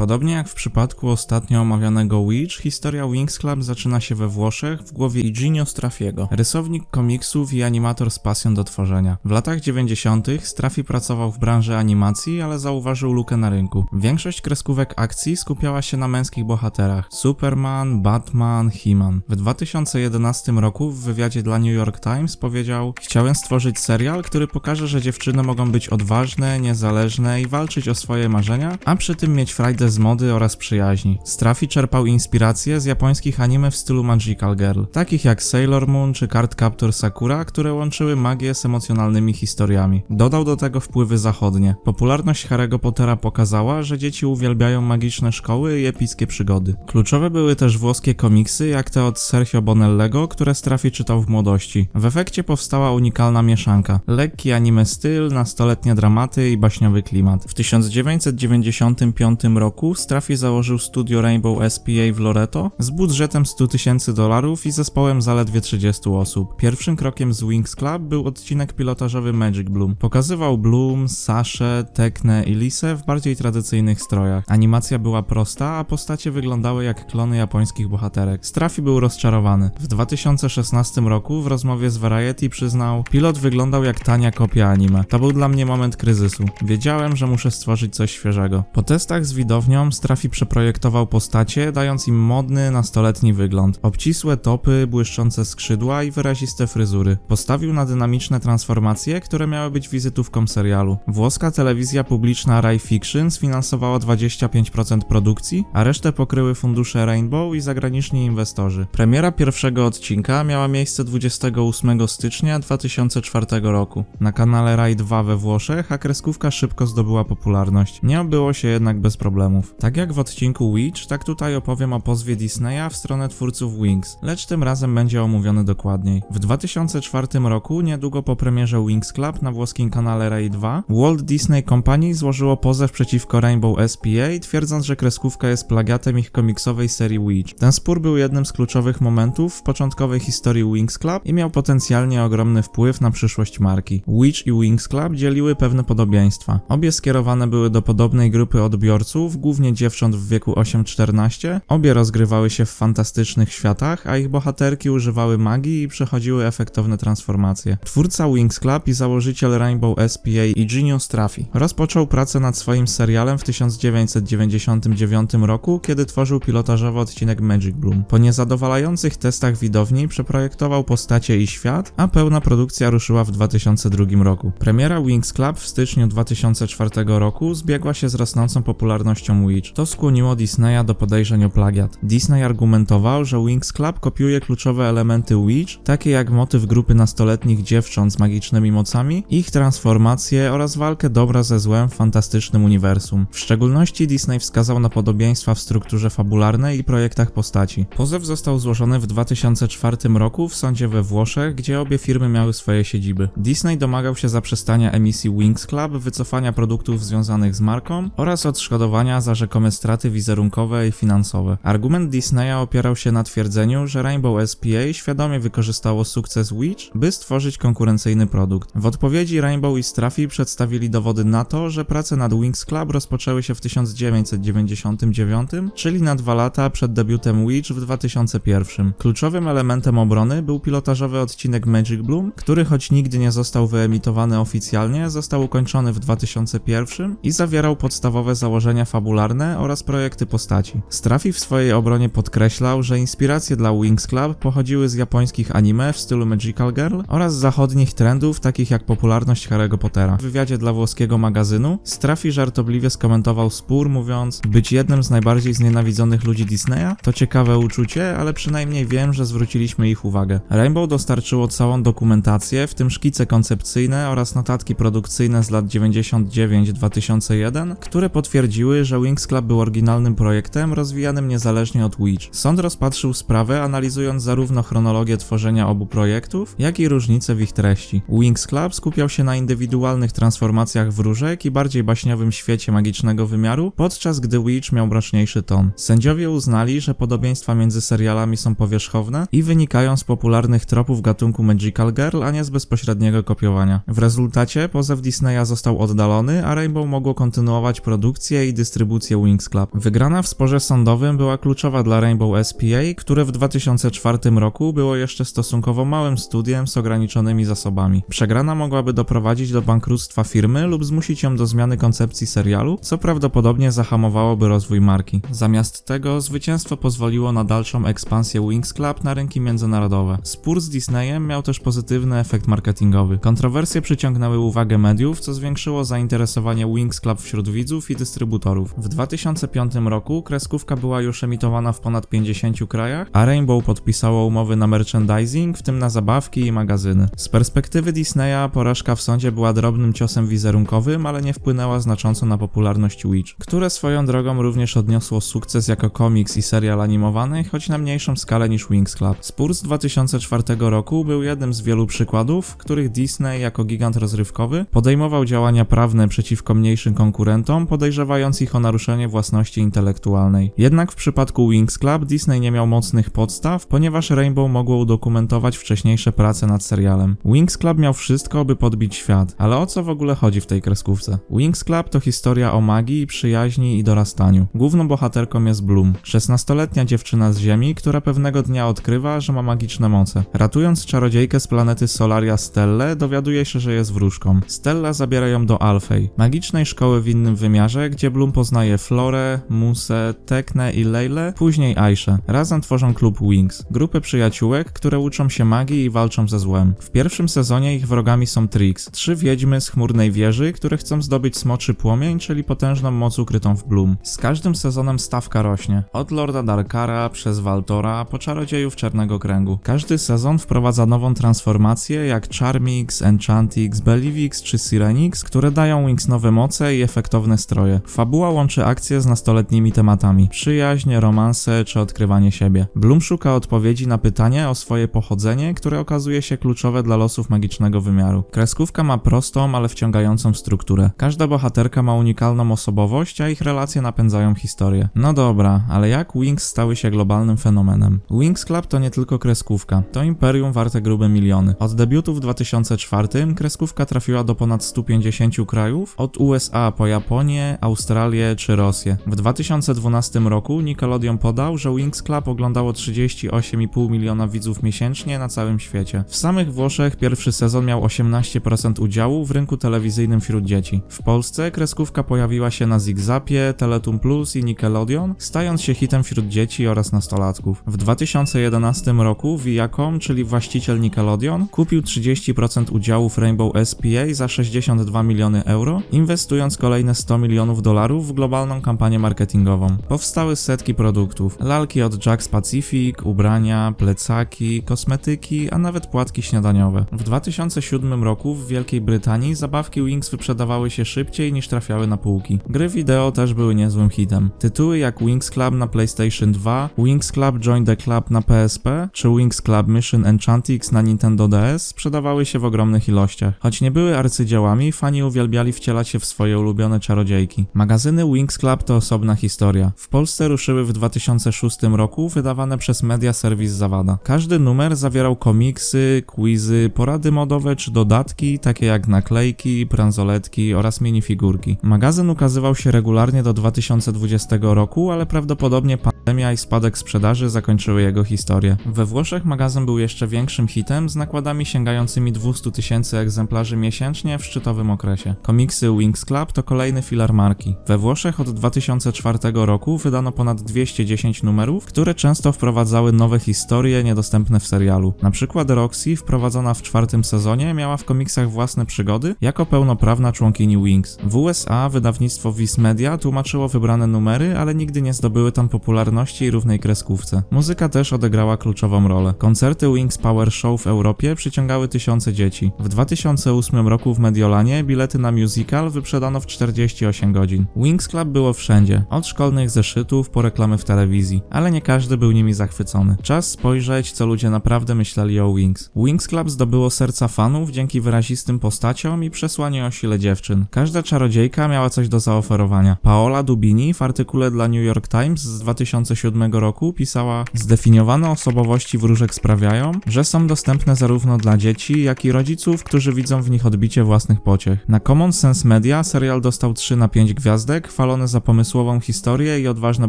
Podobnie jak w przypadku ostatnio omawianego Witch, historia Wings Club zaczyna się we Włoszech w głowie Eugenio Straffiego, rysownik komiksów i animator z pasją do tworzenia. W latach 90. Straffi pracował w branży animacji, ale zauważył lukę na rynku. Większość kreskówek akcji skupiała się na męskich bohaterach: Superman, Batman, He-Man. W 2011 roku w wywiadzie dla New York Times powiedział: Chciałem stworzyć serial, który pokaże, że dziewczyny mogą być odważne, niezależne i walczyć o swoje marzenia, a przy tym mieć frajdę z mody oraz przyjaźni. Straffi czerpał inspiracje z japońskich anime w stylu Magical Girl, takich jak Sailor Moon czy Card Captor Sakura, które łączyły magię z emocjonalnymi historiami. Dodał do tego wpływy zachodnie. Popularność Harry'ego Pottera pokazała, że dzieci uwielbiają magiczne szkoły i epickie przygody. Kluczowe były też włoskie komiksy, jak te od Sergio Bonellego, które Straffi czytał w młodości. W efekcie powstała unikalna mieszanka. Lekki anime styl, nastoletnie dramaty i baśniowy klimat. W 1995 roku Straffi założył studio Rainbow SPA w Loreto z budżetem 100 tysięcy dolarów i zespołem zaledwie 30 osób. Pierwszym krokiem z Wings Club był odcinek pilotażowy Magic Bloom. Pokazywał Bloom, Saszę, Teknę i Lisę w bardziej tradycyjnych strojach. Animacja była prosta, a postacie wyglądały jak klony japońskich bohaterek. Straffi był rozczarowany. W 2016 roku w rozmowie z Variety przyznał, pilot wyglądał jak tania kopia anime. To był dla mnie moment kryzysu. Wiedziałem, że muszę stworzyć coś świeżego. Po testach z widownią Straffi przeprojektował postacie, dając im modny, nastoletni wygląd. Obcisłe topy, błyszczące skrzydła i wyraziste fryzury. Postawił na dynamiczne transformacje, które miały być wizytówką serialu. Włoska telewizja publiczna Rai Fiction sfinansowała 25% produkcji, a resztę pokryły fundusze Rainbow i zagraniczni inwestorzy. Premiera pierwszego odcinka miała miejsce 28 stycznia 2004 roku na kanale Rai 2 we Włoszech, a kreskówka szybko zdobyła popularność. Nie obyło się jednak bez problemów. Tak jak w odcinku Witch, tak tutaj opowiem o pozwie Disneya w stronę twórców Wings, lecz tym razem będzie omówiony dokładniej. W 2004 roku, niedługo po premierze Wings Club na włoskim kanale Rai 2, Walt Disney Company złożyło pozew przeciwko Rainbow SPA, twierdząc, że kreskówka jest plagiatem ich komiksowej serii Witch. Ten spór był jednym z kluczowych momentów w początkowej historii Wings Club i miał potencjalnie ogromny wpływ na przyszłość marki. Witch i Wings Club dzieliły pewne podobieństwa. Obie skierowane były do podobnej grupy odbiorców, głównie dziewcząt w wieku 8-14. Obie rozgrywały się w fantastycznych światach, a ich bohaterki używały magii i przechodziły efektowne transformacje. Twórca Wings Club i założyciel Rainbow SPA Eugenio Straffi rozpoczął pracę nad swoim serialem w 1999 roku, kiedy tworzył pilotażowy odcinek Magic Bloom. Po niezadowalających testach widowni przeprojektował postacie i świat, a pełna produkcja ruszyła w 2002 roku. Premiera Wings Club w styczniu 2004 roku zbiegła się z rosnącą popularnością Witch. To skłoniło Disneya do podejrzeń o plagiat. Disney argumentował, że Wings Club kopiuje kluczowe elementy Witch, takie jak motyw grupy nastoletnich dziewcząt z magicznymi mocami, ich transformacje oraz walkę dobra ze złem w fantastycznym uniwersum. W szczególności Disney wskazał na podobieństwa w strukturze fabularnej i projektach postaci. Pozew został złożony w 2004 roku w sądzie we Włoszech, gdzie obie firmy miały swoje siedziby. Disney domagał się zaprzestania emisji Wings Club, wycofania produktów związanych z marką oraz odszkodowania za rzekome straty wizerunkowe i finansowe. Argument Disneya opierał się na twierdzeniu, że Rainbow SPA świadomie wykorzystało sukces Witch, by stworzyć konkurencyjny produkt. W odpowiedzi Rainbow i Straffi przedstawili dowody na to, że prace nad Wings Club rozpoczęły się w 1999, czyli na dwa lata przed debiutem Witch w 2001. Kluczowym elementem obrony był pilotażowy odcinek Magic Bloom, który choć nigdy nie został wyemitowany oficjalnie, został ukończony w 2001 i zawierał podstawowe założenia fabularne oraz projekty postaci. Straffi w swojej obronie podkreślał, że inspiracje dla Wings Club pochodziły z japońskich anime w stylu Magical Girl oraz zachodnich trendów takich jak popularność Harry'ego Pottera. W wywiadzie dla włoskiego magazynu Straffi żartobliwie skomentował spór mówiąc być jednym z najbardziej znienawidzonych ludzi Disneya to ciekawe uczucie, ale przynajmniej wiem, że zwróciliśmy ich uwagę. Rainbow dostarczyło całą dokumentację, w tym szkice koncepcyjne oraz notatki produkcyjne z lat 99-2001, które potwierdziły, że Wings Club był oryginalnym projektem rozwijanym niezależnie od Witch. Sąd rozpatrzył sprawę analizując zarówno chronologię tworzenia obu projektów, jak i różnice w ich treści. Wings Club skupiał się na indywidualnych transformacjach wróżek i bardziej baśniowym świecie magicznego wymiaru, podczas gdy Witch miał mroczniejszy ton. Sędziowie uznali, że podobieństwa między serialami są powierzchowne i wynikają z popularnych tropów gatunku Magical Girl, a nie z bezpośredniego kopiowania. W rezultacie pozew Disneya został oddalony, a Rainbow mogło kontynuować produkcję i dystrybucję dystrybucję Wings Club. Wygrana w sporze sądowym była kluczowa dla Rainbow SPA, które w 2004 roku było jeszcze stosunkowo małym studiem z ograniczonymi zasobami. Przegrana mogłaby doprowadzić do bankructwa firmy lub zmusić ją do zmiany koncepcji serialu, co prawdopodobnie zahamowałoby rozwój marki. Zamiast tego zwycięstwo pozwoliło na dalszą ekspansję Wings Club na rynki międzynarodowe. Spór z Disneyem miał też pozytywny efekt marketingowy. Kontrowersje przyciągnęły uwagę mediów, co zwiększyło zainteresowanie Wings Club wśród widzów i dystrybutorów. W 2005 roku kreskówka była już emitowana w ponad 50 krajach, a Rainbow podpisało umowy na merchandising, w tym na zabawki i magazyny. Z perspektywy Disneya porażka w sądzie była drobnym ciosem wizerunkowym, ale nie wpłynęła znacząco na popularność Witch, które swoją drogą również odniosło sukces jako komiks i serial animowany, choć na mniejszą skalę niż Wings Club. Spór z 2004 roku był jednym z wielu przykładów, w których Disney jako gigant rozrywkowy podejmował działania prawne przeciwko mniejszym konkurentom, podejrzewając ich o naruszenie własności intelektualnej. Jednak w przypadku Wings Club Disney nie miał mocnych podstaw, ponieważ Rainbow mogło udokumentować wcześniejsze prace nad serialem. Wings Club miał wszystko, by podbić świat, ale o co w ogóle chodzi w tej kreskówce? Wings Club to historia o magii, przyjaźni i dorastaniu. Główną bohaterką jest Bloom, 16-letnia dziewczyna z Ziemi, która pewnego dnia odkrywa, że ma magiczne moce. Ratując czarodziejkę z planety Solaria Stellę, dowiaduje się, że jest wróżką. Stella zabiera ją do Alfej, magicznej szkoły w innym wymiarze, gdzie Bloom poznaje Florę, Musę, Teknę i Leilę, później Aiszę. Razem tworzą klub Wings, grupę przyjaciółek, które uczą się magii i walczą ze złem. W pierwszym sezonie ich wrogami są Trix, trzy wiedźmy z chmurnej wieży, które chcą zdobyć smoczy płomień, czyli potężną moc ukrytą w Bloom. Z każdym sezonem stawka rośnie. Od Lorda Darkara przez Waltora po czarodziejów Czarnego Kręgu. Każdy sezon wprowadza nową transformację jak Charmix, Enchantix, Bellivix czy Sirenix, które dają Wings nowe moce i efektowne stroje. Fabuła łączy akcje z nastoletnimi tematami. Przyjaźń, romanse czy odkrywanie siebie. Bloom szuka odpowiedzi na pytanie o swoje pochodzenie, które okazuje się kluczowe dla losów magicznego wymiaru. Kreskówka ma prostą, ale wciągającą strukturę. Każda bohaterka ma unikalną osobowość, a ich relacje napędzają historię. No dobra, ale jak Wings stały się globalnym fenomenem? Wings Club to nie tylko kreskówka, to imperium warte grube miliony. Od debiutu w 2004 kreskówka trafiła do ponad 150 krajów, od USA po Japonię, Australię czy Rosję. W 2012 roku Nickelodeon podał, że Wings Club oglądało 38,5 miliona widzów miesięcznie na całym świecie. W samych Włoszech pierwszy sezon miał 18% udziału w rynku telewizyjnym wśród dzieci. W Polsce kreskówka pojawiła się na Zigzapie, Teletum Plus i Nickelodeon, stając się hitem wśród dzieci oraz nastolatków. W 2011 roku Viacom, czyli właściciel Nickelodeon, kupił 30% udziałów Rainbow SPA za 62 miliony euro, inwestując kolejne 100 milionów dolarów w globalną kampanię marketingową. Powstały setki produktów, lalki od Jack's Pacific, ubrania, plecaki, kosmetyki, a nawet płatki śniadaniowe. W 2007 roku w Wielkiej Brytanii zabawki Wings wyprzedawały się szybciej niż trafiały na półki. Gry wideo też były niezłym hitem. Tytuły jak Wings Club na PlayStation 2, Wings Club Join the Club na PSP, czy Wings Club Mission Enchantix na Nintendo DS sprzedawały się w ogromnych ilościach. Choć nie były arcydziełami, fani uwielbiali wcielać się w swoje ulubione czarodziejki. Magazyny Wings Club to osobna historia. W Polsce ruszyły w 2006 roku, wydawane przez Media Service Zawada. Każdy numer zawierał komiksy, quizy, porady modowe czy dodatki, takie jak naklejki, bransoletki oraz minifigurki. Magazyn ukazywał się regularnie do 2020 roku, ale prawdopodobnie pandemia i spadek sprzedaży zakończyły jego historię. We Włoszech magazyn był jeszcze większym hitem z nakładami sięgającymi 200 tysięcy egzemplarzy miesięcznie w szczytowym okresie. Komiksy Wings Club to kolejny filar marki. We Od 2004 roku wydano ponad 210 numerów, które często wprowadzały nowe historie niedostępne w serialu. Na przykład Roxy, wprowadzona w czwartym sezonie, miała w komiksach własne przygody jako pełnoprawna członkini Wings. W USA wydawnictwo Viz Media tłumaczyło wybrane numery, ale nigdy nie zdobyły tam popularności i równej kreskówce. Muzyka też odegrała kluczową rolę. Koncerty Wings Power Show w Europie przyciągały tysiące dzieci. W 2008 roku w Mediolanie bilety na musical wyprzedano w 48 godzin. Wings Club było wszędzie, od szkolnych zeszytów po reklamy w telewizji, ale nie każdy był nimi zachwycony. Czas spojrzeć, co ludzie naprawdę myśleli o Wings. Wings Club zdobyło serca fanów dzięki wyrazistym postaciom i przesłaniu o sile dziewczyn. Każda czarodziejka miała coś do zaoferowania. Paola Dubini w artykule dla New York Times z 2007 roku pisała Zdefiniowane osobowości wróżek sprawiają, że są dostępne zarówno dla dzieci, jak i rodziców, którzy widzą w nich odbicie własnych pociech. Na Common Sense Media serial dostał 3 na 5 gwiazdek, chwalony za pomysłową historię i odważne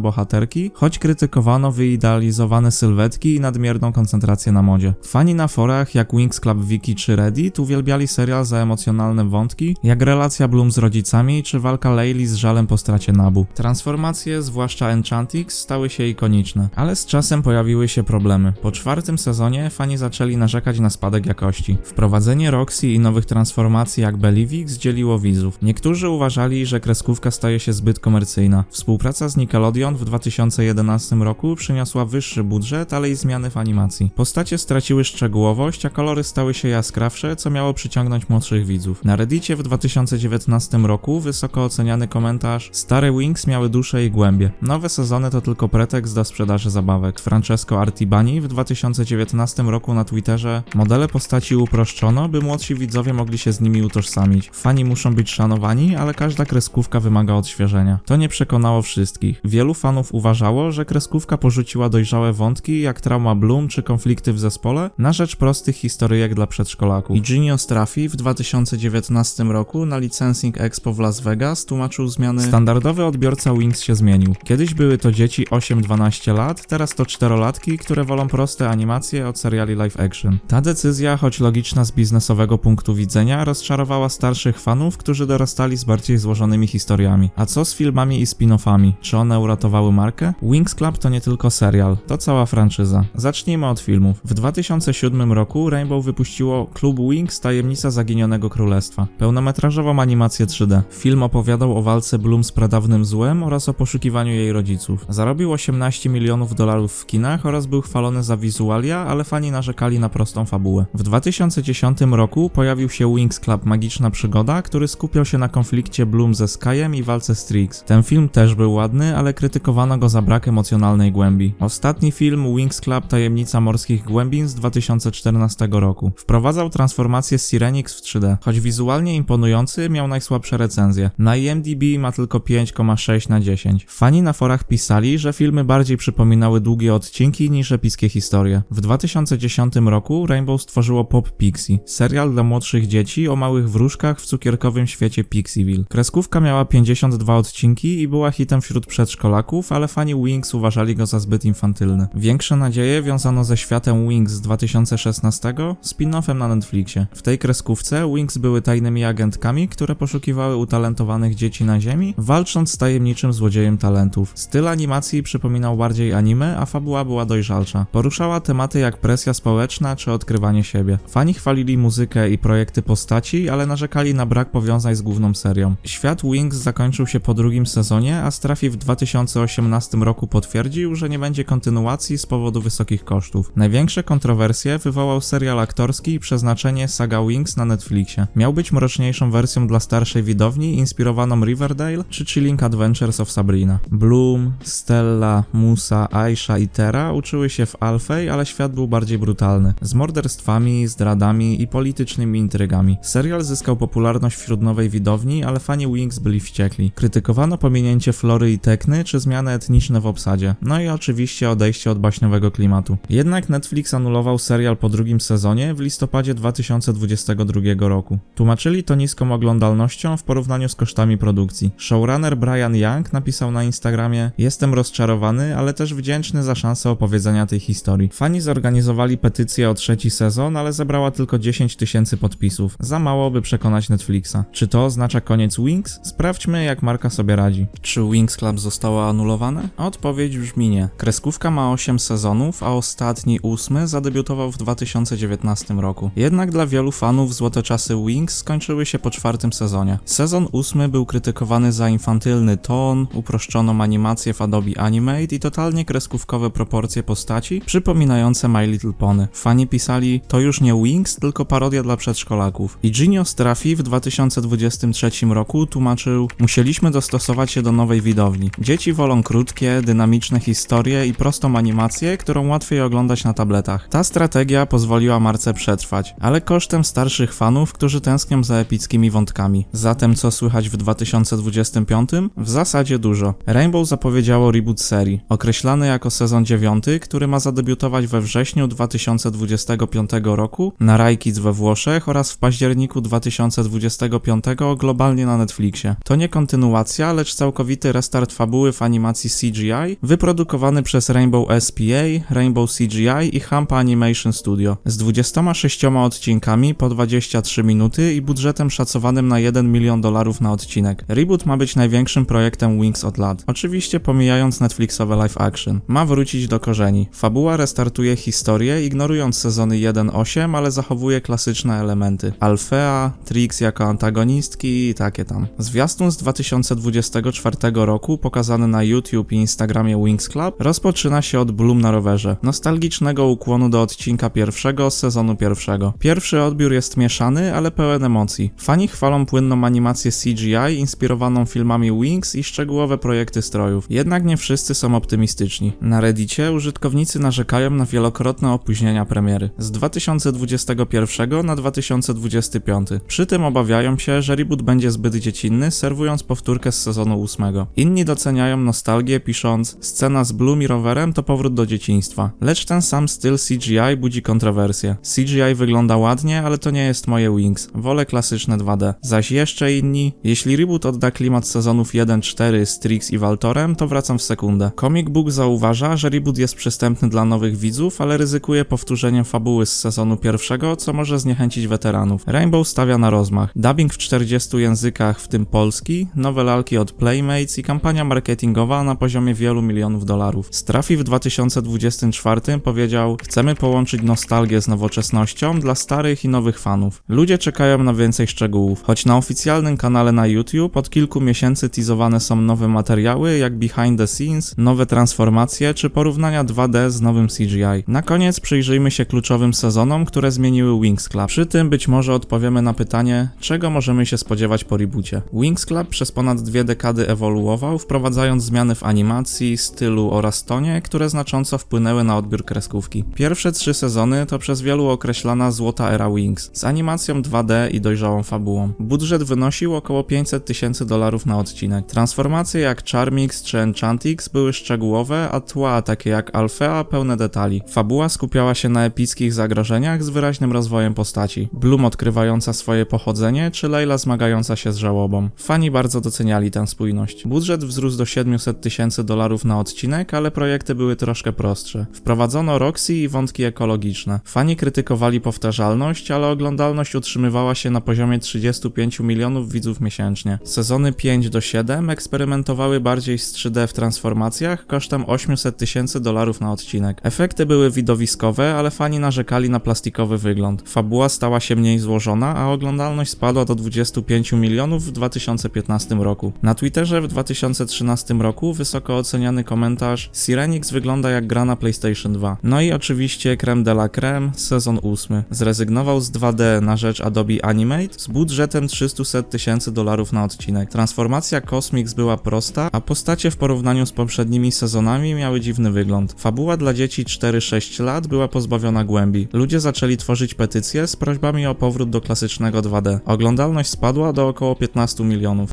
bohaterki, choć krytykowano wyidealizowane sylwetki i nadmierną koncentrację na modzie. Fani na forach jak Wings Club Wiki czy Reddit uwielbiali serial za emocjonalne wątki, jak relacja Bloom z rodzicami czy walka Layli z żalem po stracie Nabu. Transformacje, zwłaszcza Enchantix, stały się ikoniczne, ale z czasem pojawiły się problemy. Po czwartym sezonie fani zaczęli narzekać na spadek jakości. Wprowadzenie Roxy i nowych transformacji jak Believik zdzieliło widzów. Niektórzy uważali, że kreskówka staje się zbyt komercyjna. Współpraca z Nickelodeon w 2011 roku przyniosła wyższy budżet, ale i zmiany w animacji. Postacie straciły szczegółowość, a kolory stały się jaskrawsze, co miało przyciągnąć młodszych widzów. Na Reddicie w 2019 roku wysoko oceniany komentarz Stare Wings miały duszę i głębie. Nowe sezony to tylko pretekst do sprzedaży zabawek. Francesco Artibani w 2019 roku na Twitterze modele postaci uproszczono, by młodsi widzowie mogli się z nimi utożsamić. Fani muszą być szanowani, ale każda kreskówka wymaga odświeżenia. To nie przekonało wszystkich. Wielu fanów uważało, że kreskówka porzuciła dojrzałe wątki jak trauma Bloom czy konflikty w zespole na rzecz prostych historyjek dla przedszkolaków. I Ginio Straffi w 2019 roku na Licensing Expo w Las Vegas tłumaczył zmiany. Standardowy odbiorca Wings się zmienił. Kiedyś były to dzieci 8-12 lat, teraz to czterolatki, które wolą proste animacje od seriali live action. Ta decyzja, choć logiczna z biznesowego punktu widzenia, rozczarowała starszych fanów, którzy dorastali z bardziej złożonymi historiami. A co z filmami i spin-offami? Czy one uratowały markę? Wings Club to nie tylko serial, to cała franczyza. Zacznijmy od filmów. W 2007 roku Rainbow wypuściło Klub Wings Tajemnica Zaginionego Królestwa. Pełnometrażową animację 3D. Film opowiadał o walce Bloom z pradawnym złem oraz o poszukiwaniu jej rodziców. Zarobił 18 milionów dolarów w kinach oraz był chwalony za wizualia, ale fani narzekali na prostą fabułę. W 2010 roku pojawił się Wings Club Magiczna Przygoda, który skupiał się na konflikcie Bloom ze Skyem i walce z Trix. Ten film też był ładny, ale krytykowano go za brak emocjonalnej głębi. Ostatni film Wings Club Tajemnica Morskich Głębin z 2014 roku. Wprowadzał transformację Sirenix w 3D. Choć wizualnie imponujący, miał najsłabsze recenzje. Na IMDb ma tylko 5,6 na 10. Fani na forach pisali, że filmy bardziej przypominały długie odcinki niż epickie historie. W 2010 roku Rainbow stworzyło Pop Pixie, serial dla młodszych dzieci o małych wróżkach w cukierkowym świecie Pixieville. Kreskówka miała 52 odcinki i była hitem wśród przedszkolaków, ale fani Wings uważali go za zbyt infantylny. Większe nadzieje wiązano ze światem Wings z 2016, spin-offem na Netflixie. W tej kreskówce Wings były tajnymi agentkami, które poszukiwały utalentowanych dzieci na Ziemi, walcząc z tajemniczym złodziejem talentów. Styl animacji przypominał bardziej anime, a fabuła była dojrzalsza. Poruszała tematy jak presja społeczna czy odkrywanie siebie. Fani chwalili muzykę i projekty postaci, ale narzekali na brak powiązań z główną serią. Świat Wings zakończył się po drugim sezonie, a Strafi w 2018 roku potwierdził, że nie będzie kontynuacji z powodu wysokich kosztów. Największe kontrowersje wywołał serial aktorski i przeznaczenie Saga Wings na Netflixie. Miał być mroczniejszą wersją dla starszej widowni, inspirowaną Riverdale czy Chilling Adventures of Sabrina. Bloom, Stella, Musa, Aisha i Tera uczyły się w Alfej, ale świat był bardziej brutalny. Z morderstwami, zdradami i politycznymi intrygami. Serial zyskał popularność wśród nowej widowni, ale fani Wings byli wściekli. Krytykowano pominięcie Flory i Tekny czy zmiany etniczne w obsadzie. No i oczywiście odejście od baśniowego klimatu. Jednak Netflix anulował serial po drugim sezonie w listopadzie 2022 roku. Tłumaczyli to niską oglądalnością w porównaniu z kosztami produkcji. Showrunner Brian Young napisał na Instagramie: Jestem rozczarowany, ale też wdzięczny za szansę opowiedzenia tej historii. Fani zorganizowali petycję o trzeci sezon, ale zebrała tylko 10 tysięcy podpisów. Za mało, by przekonać Netflixa. Czy to oznacza koniec Wings? Sprawdźmy, jak sobie radzi. Czy Wings Club zostało anulowane? Odpowiedź brzmi nie. Kreskówka ma 8 sezonów, a ostatni, ósmy, zadebiutował w 2019 roku. Jednak dla wielu fanów złote czasy Wings skończyły się po czwartym sezonie. Sezon ósmy był krytykowany za infantylny ton, uproszczoną animację w Adobe Animate i totalnie kreskówkowe proporcje postaci, przypominające My Little Pony. Fani pisali, to już nie Wings, tylko parodia dla przedszkolaków. I Ginio Straffi w 2023 roku tłumaczył, musieliśmy dostosować się do nowej widowni. Dzieci wolą krótkie, dynamiczne historie i prostą animację, którą łatwiej oglądać na tabletach. Ta strategia pozwoliła marce przetrwać, ale kosztem starszych fanów, którzy tęsknią za epickimi wątkami. Zatem co słychać w 2025? W zasadzie dużo. Rainbow zapowiedziało reboot serii, określany jako sezon 9, który ma zadebiutować we wrześniu 2025 roku na Rai Kids we Włoszech oraz w październiku 2025 globalnie na Netflixie. To nie kontynuacja, lecz całkowity restart fabuły w animacji CGI, wyprodukowany przez Rainbow SPA, Rainbow CGI i Hampa Animation Studio, z 26 odcinkami po 23 minuty i budżetem szacowanym na 1 milion dolarów na odcinek. Reboot ma być największym projektem Wings od lat. Oczywiście pomijając Netflixowe live action. Ma wrócić do korzeni. Fabuła restartuje historię, ignorując sezony 1-8, ale zachowuje klasyczne elementy. Alfea, Trix jako antagonistki i takie tam. Zwiastun z 2024 roku, pokazany na YouTube i Instagramie Wings Club, rozpoczyna się od Bloom na rowerze. Nostalgicznego ukłonu do odcinka pierwszego z sezonu pierwszego. Pierwszy odbiór jest mieszany, ale pełen emocji. Fani chwalą płynną animację CGI inspirowaną filmami Wings i szczegółowe projekty strojów. Jednak nie wszyscy są optymistyczni. Na Reddicie użytkownicy narzekają na wielokrotne opóźnienia premiery z 2021 na 2025. Przy tym obawiają się, że reboot będzie zbyt dziecinny, serwując powtórkę z sezonu 8. Inni doceniają nostalgię, pisząc: Scena z Bloom i rowerem to powrót do dzieciństwa. Lecz ten sam styl CGI budzi kontrowersje. CGI wygląda ładnie, ale to nie jest moje Wings. Wolę klasyczne 2D. Zaś jeszcze inni, jeśli reboot odda klimat sezonów 1-4 z Trix i Waltorem, to wracam w sekundę. Comic Book zauważa, że reboot jest przystępny dla nowych widzów, ale ryzykuje powtórzeniem fabuły z sezonu pierwszego, co może zniechęcić weteranów. Rainbow stawia na rozmach. Dubbing w 40 językach, w tym polski, nowe lalki od Playmates i kampania marketingowa na poziomie wielu milionów dolarów. Strafi w 2024 powiedział: Chcemy połączyć nostalgię z nowoczesnością dla starych i nowych fanów. Ludzie czekają na więcej szczegółów, choć na oficjalnym kanale na YouTube od kilku miesięcy teasowane są nowe materiały, jak behind the scenes, nowe transformacje czy porównania 2D z nowym CGI. Na koniec przyjrzyjmy się kluczowym sezonom, które zmieniły Wings Club. Przy tym być może odpowiemy na pytanie, czego możemy się spodziewać po reboocie. Wings Club przez ponad dwie dekady ewoluował, wprowadzając zmiany w animacji, stylu oraz tonie, które znacząco wpłynęły na odbiór kreskówki. Pierwsze trzy sezony to przez wielu określana złota era Wings, z animacją 2D i dojrzałą fabułą. Budżet wynosił około 500 tysięcy dolarów na odcinek. Transformacje jak Charmix czy Enchantix były szczegółowe, a tła takie jak Alfea pełne detali. Fabuła skupiała się na epickich zagrożeniach z wyraźnym rozwojem postaci. Bloom odkrywająca swoje pochodzenie, czy Layla zmagająca się z żałobą. Fani bardzo doceniali tę spójność. Budżet wzrósł do 700 tysięcy dolarów na odcinek, ale projekty były troszkę prostsze. Wprowadzono Roxy i wątki ekologiczne. Fani krytykowali powtarzalność, ale oglądalność utrzymywała się na poziomie 35 milionów widzów miesięcznie. Sezony 5 do 7 eksperymentowały bardziej z 3D w transformacjach kosztem 800 tysięcy dolarów na odcinek. Efekty były widowiskowe, ale fani narzekali na plastikowy wygląd. Fabuła stała się mniej złożona, a oglądalność spadła do 25 milionów w 2015 roku. Na Twitterze w 2013 roku wysoko oceniany komentarz Sirenix wygląda jak gra na PlayStation 2. No i oczywiście creme de la creme, sezon 8. Zrezygnował z 2D na rzecz Adobe Animate z budżetem 300 tysięcy dolarów na odcinek. Transformacja Cosmix była prosta, a postacie w porównaniu z poprzednimi sezonami miały dziwny wygląd. Fabuła dla dzieci 4-6 lat była pozbawiona głębi. Ludzie zaczęli tworzyć petycje z prośbami o powrót do klasycznego 2D. Oglądalność spadła do około 15 milionów.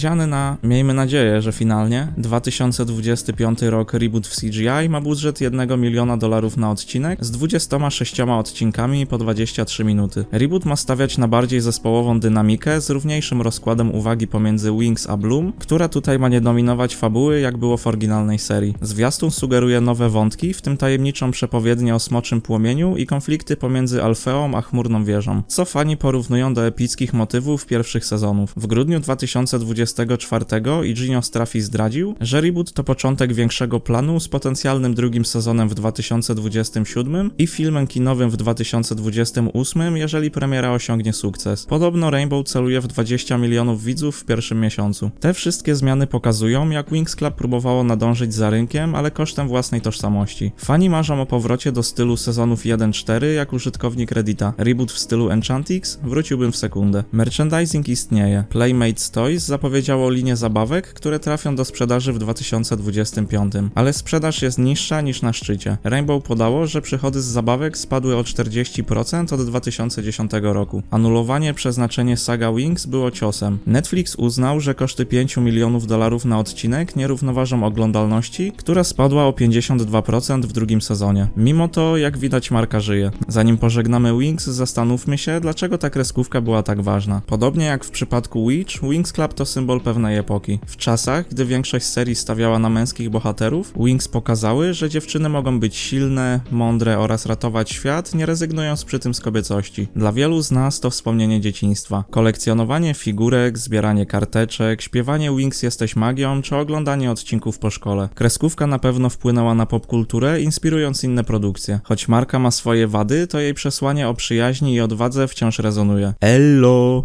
Zapowiedziany na, miejmy nadzieję, że finalnie, 2025 rok reboot w CGI ma budżet 1 miliona dolarów na odcinek z 26 odcinkami po 23 minuty. Reboot ma stawiać na bardziej zespołową dynamikę z równiejszym rozkładem uwagi pomiędzy Wings a Bloom, która tutaj ma nie dominować fabuły jak było w oryginalnej serii. Zwiastun sugeruje nowe wątki, w tym tajemniczą przepowiednię o smoczym płomieniu i konflikty pomiędzy Alfeą a chmurną wieżą, co fani porównują do epickich motywów pierwszych sezonów. W grudniu 2024 Iginio Strafi zdradził, że reboot to początek większego planu z potencjalnym drugim sezonem w 2027 i filmem kinowym w 2028, jeżeli premiera osiągnie sukces. Podobno Rainbow celuje w 20 milionów widzów w pierwszym miesiącu. Te wszystkie zmiany pokazują, jak Wings Club próbowało nadążyć za rynkiem, ale kosztem własnej tożsamości. Fani marzą o powrocie do stylu sezonów 1-4 jak użytkownik Reddita. Reboot w stylu Enchantix? Wróciłbym w sekundę. Merchandising istnieje. Playmates Toys zapowiedziało linię zabawek, które trafią do sprzedaży w 2025, ale sprzedaż jest niższa niż na szczycie. Rainbow podało, że przychody z zabawek spadły o 40% od 2010 roku. Anulowanie przeznaczenie Saga Wings było ciosem. Netflix uznał, że koszty 5 milionów dolarów na odcinek nie równoważą oglądalności, która spadła o 52% w drugim sezonie. Mimo to, jak widać, marka żyje. Zanim pożegnamy Wings, zastanówmy się, dlaczego ta kreskówka była tak ważna. Podobnie jak w przypadku Witch, Wings Club to symbol pewnej epoki. W czasach, gdy większość serii stawiała na męskich bohaterów, Wings pokazały, że dziewczyny mogą być silne, mądre oraz ratować świat, nie rezygnując przy tym z kobiecości. Dla wielu z nas to wspomnienie dzieciństwa. Kolekcjonowanie figurek, zbieranie karteczek, śpiewanie Wings jesteś magią, czy oglądanie odcinków po szkole. Kreskówka na pewno wpłynęła na popkulturę, inspirując inne produkcje. Choć marka ma swoje wady, to jej przesłanie o przyjaźni i odwadze wciąż rezonuje. Ello!